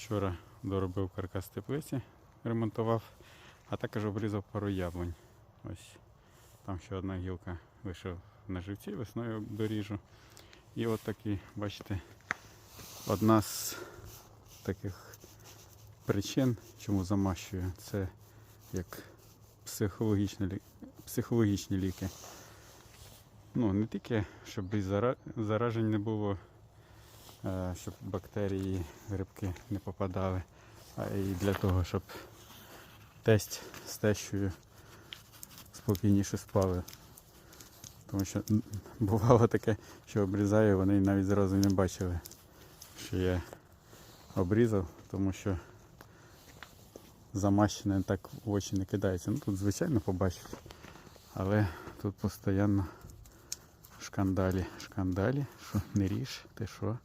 Вчора доробив каркас теплиці, ремонтував, а також обрізав пару яблунь. Ось там ще одна гілка вийшов на живці, весною доріжу. І от такі, бачите, одна з таких причин, чому замащую, це як психологічні, психологічні ліки. Ну, не тільки, щоб заражень не було, щоб бактерії, грибки не попадали, а і для того, щоб тесть з тещою спокійніше спали. Тому що бувало таке, що обрізаю, вони навіть зразу не бачили, що я обрізав, тому що замащене так в очі не кидається. Ну тут звичайно побачить, але тут постійно шкандалі, шкандалі, що не ріж, ти що.